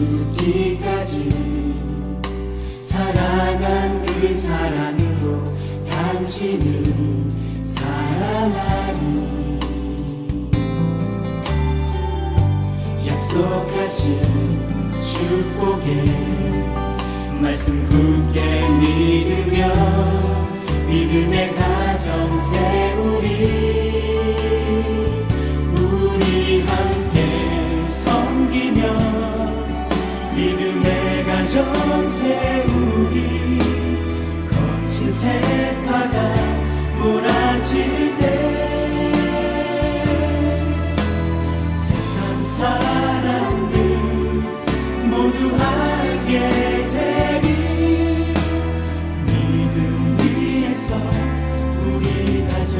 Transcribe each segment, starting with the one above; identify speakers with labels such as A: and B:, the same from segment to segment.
A: 죽기까지 사랑한 그 사랑으로 당신을 사랑하니 약속하신 축복의 말씀 굳게 믿으며 믿음의 가정 세우리 거친 세파가 몰아칠 때 세상 사람들 모두 알게 되리 믿음 위에서 우리 가정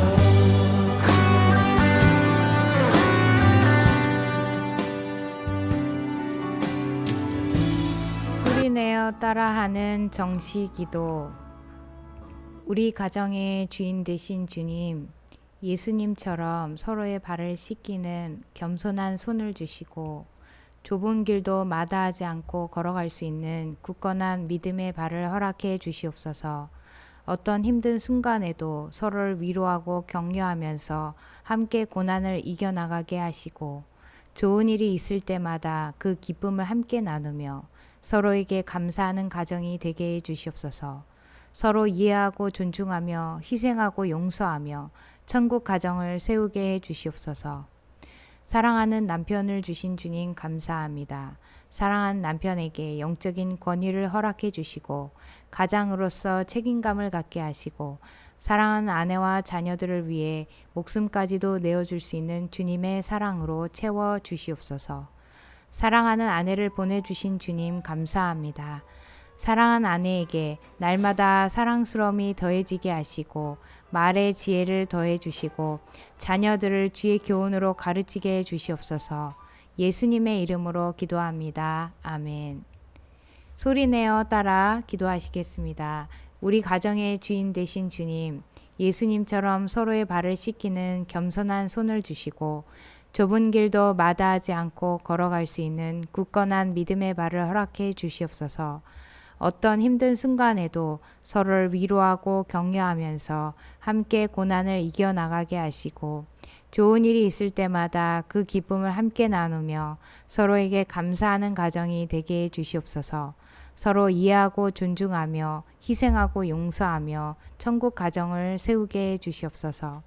B: 소리내어 따라하는 정시기도 우리 가정의 주인 되신 주님 예수님처럼 서로의 발을 씻기는 겸손한 손을 주시고 좁은 길도 마다하지 않고 걸어갈 수 있는 굳건한 믿음의 발을 허락해 주시옵소서. 어떤 힘든 순간에도 서로를 위로하고 격려하면서 함께 고난을 이겨나가게 하시고 좋은 일이 있을 때마다 그 기쁨을 함께 나누며 서로에게 감사하는 가정이 되게 해 주시옵소서. 서로 이해하고 존중하며 희생하고 용서하며 천국 가정을 세우게 해 주시옵소서. 사랑하는 남편을 주신 주님 감사합니다. 사랑하는 남편에게 영적인 권위를 허락해 주시고 가장으로서 책임감을 갖게 하시고 사랑하는 아내와 자녀들을 위해 목숨까지도 내어줄 수 있는 주님의 사랑으로 채워 주시옵소서. 사랑하는 아내를 보내주신 주님 감사합니다. 사랑한 아내에게 날마다 사랑스러움이 더해지게 하시고 말의 지혜를 더해 주시고 자녀들을 주의 교훈으로 가르치게 해 주시옵소서. 예수님의 이름으로 기도합니다. 아멘. 소리내어 따라 기도하시겠습니다. 우리 가정의 주인 되신 주님, 예수님처럼 서로의 발을 씻기는 겸손한 손을 주시고 좁은 길도 마다하지 않고 걸어갈 수 있는 굳건한 믿음의 발을 허락해 주시옵소서. 어떤 힘든 순간에도 서로를 위로하고 격려하면서 함께 고난을 이겨나가게 하시고 좋은 일이 있을 때마다 그 기쁨을 함께 나누며 서로에게 감사하는 가정이 되게 해 주시옵소서. 서로 이해하고 존중하며 희생하고 용서하며 천국 가정을 세우게 해 주시옵소서.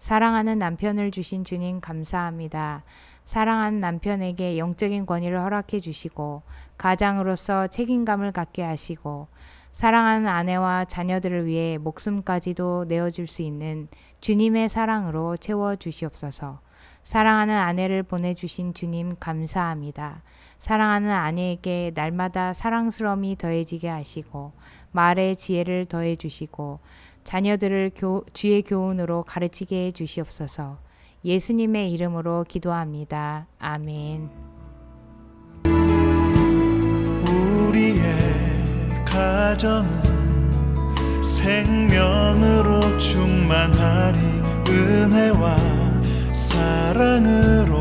B: 사랑하는 남편을 주신 주님 감사합니다. 사랑하는 남편에게 영적인 권위를 허락해 주시고 가장으로서 책임감을 갖게 하시고 사랑하는 아내와 자녀들을 위해 목숨까지도 내어줄 수 있는 주님의 사랑으로 채워 주시옵소서. 사랑하는 아내를 보내주신 주님 감사합니다. 사랑하는 아내에게 날마다 사랑스러움이 더해지게 하시고 말의 지혜를 더해 주시고 자녀들을 교, 주의 교훈으로 가르치게 해 주시옵소서. 예수님의 이름으로 기도합니다. 아멘.
C: 우리의 가정은 생명으로 충만하리 은혜와 사랑으로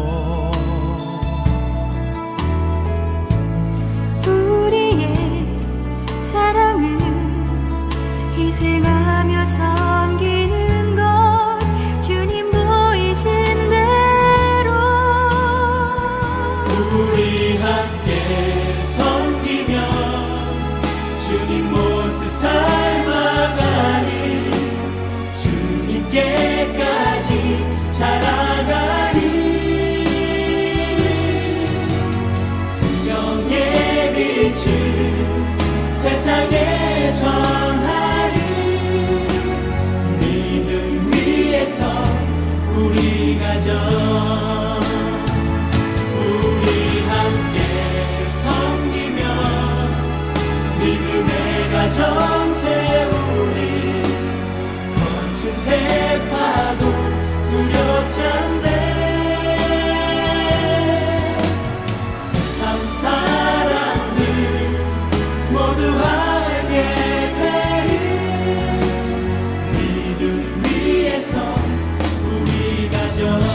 D: 섬기는 것 주님 보이신 대로.
A: 우리 함께 섬기며 주님 모습 닮아가니 주님께까지 자라가니. 생명의 빛을 세상에 전 거친 세파도 두렵지 않네